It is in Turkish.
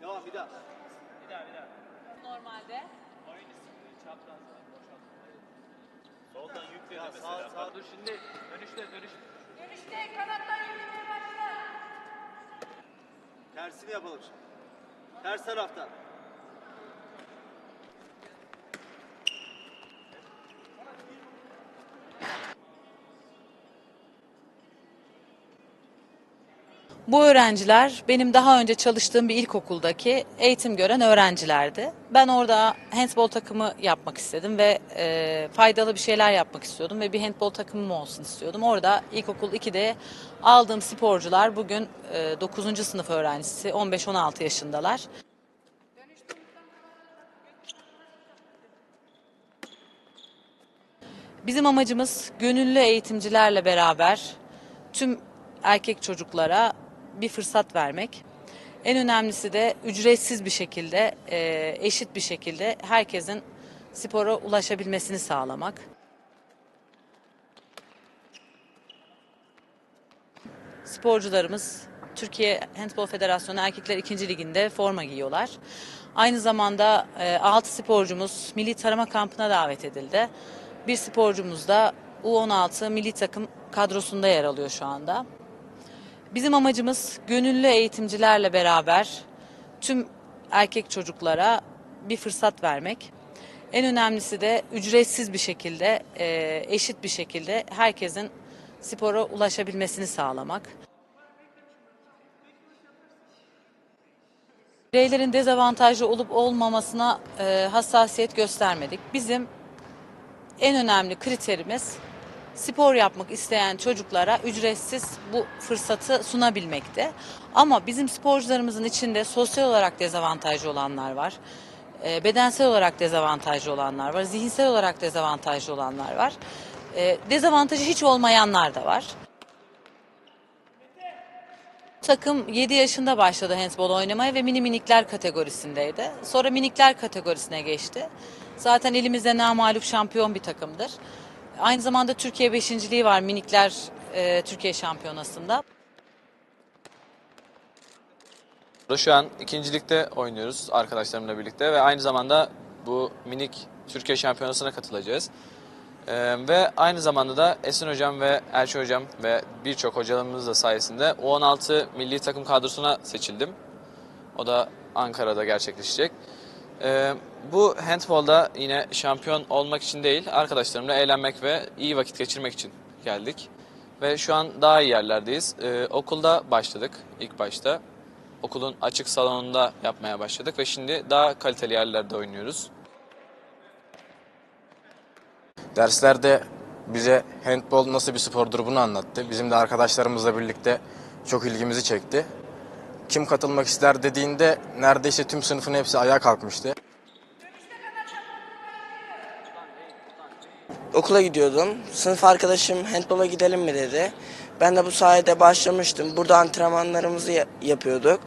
Bir daha. Normalde. Soldan yükledi mesela. sağ- sağ- Dur şimdi dönüşte dönüş. Dönüşte kanattan yürümeye başla. Tersini yapalım şimdi. Ters taraftan. Bu öğrenciler benim daha önce çalıştığım bir ilkokuldaki eğitim gören öğrencilerdi. Ben orada handbol takımı yapmak istedim ve e, faydalı bir şeyler yapmak istiyordum ve bir handbol takımım olsun istiyordum. Orada ilkokul 2'de aldığım sporcular bugün e, 9. sınıf öğrencisi 15-16 yaşındalar. Bizim amacımız gönüllü eğitimcilerle beraber tüm erkek çocuklara bir fırsat vermek. En önemlisi de ücretsiz bir şekilde, e, eşit bir şekilde herkesin spora ulaşabilmesini sağlamak. Sporcularımız Türkiye Handbol Federasyonu Erkekler 2. Ligi'nde forma giyiyorlar. Aynı zamanda 6 sporcumuz milli tarama kampına davet edildi. Bir sporcumuz da U16 milli takım kadrosunda yer alıyor şu anda. Bizim amacımız gönüllü eğitimcilerle beraber tüm erkek çocuklara bir fırsat vermek. En önemlisi de ücretsiz bir şekilde, e, eşit bir şekilde herkesin spora ulaşabilmesini sağlamak. Bireylerin dezavantajlı olup olmamasına e, hassasiyet göstermedik. Bizim en önemli kriterimiz spor yapmak isteyen çocuklara ücretsiz bu fırsatı sunabilmekte. Ama bizim sporcularımızın içinde sosyal olarak dezavantajlı olanlar var. e, Bedensel olarak dezavantajlı olanlar var. Zihinsel olarak dezavantajlı olanlar var. e, Dezavantajı hiç olmayanlar da var. Takım 7 yaşında başladı handbol oynamaya ve mini minikler kategorisindeydi. Sonra minikler kategorisine geçti. Zaten elimizde namalup şampiyon bir takımdır. Aynı zamanda Türkiye beşinciliği var minikler e, Türkiye şampiyonasında. Şu an ikincilikte oynuyoruz arkadaşlarımla birlikte ve aynı zamanda bu minik Türkiye Şampiyonası'na katılacağız. Ee, ve aynı zamanda da Esin Hocam ve Elçi Hocam ve birçok hocalarımız da sayesinde U16 milli takım kadrosuna seçildim. O da Ankara'da gerçekleşecek. Ee, bu handbolda yine şampiyon olmak için değil, arkadaşlarımla eğlenmek ve iyi vakit geçirmek için geldik. Ve şu an daha iyi yerlerdeyiz. Ee, okulda başladık ilk başta. Okulun açık salonunda yapmaya başladık ve şimdi daha kaliteli yerlerde oynuyoruz. Derslerde bize handbol nasıl bir spordur bunu anlattı. Bizim de arkadaşlarımızla birlikte çok ilgimizi çekti. Kim katılmak ister dediğinde neredeyse tüm sınıfın hepsi ayağa kalkmıştı. okula gidiyordum. Sınıf arkadaşım handbola gidelim mi dedi. Ben de bu sayede başlamıştım. Burada antrenmanlarımızı ya- yapıyorduk.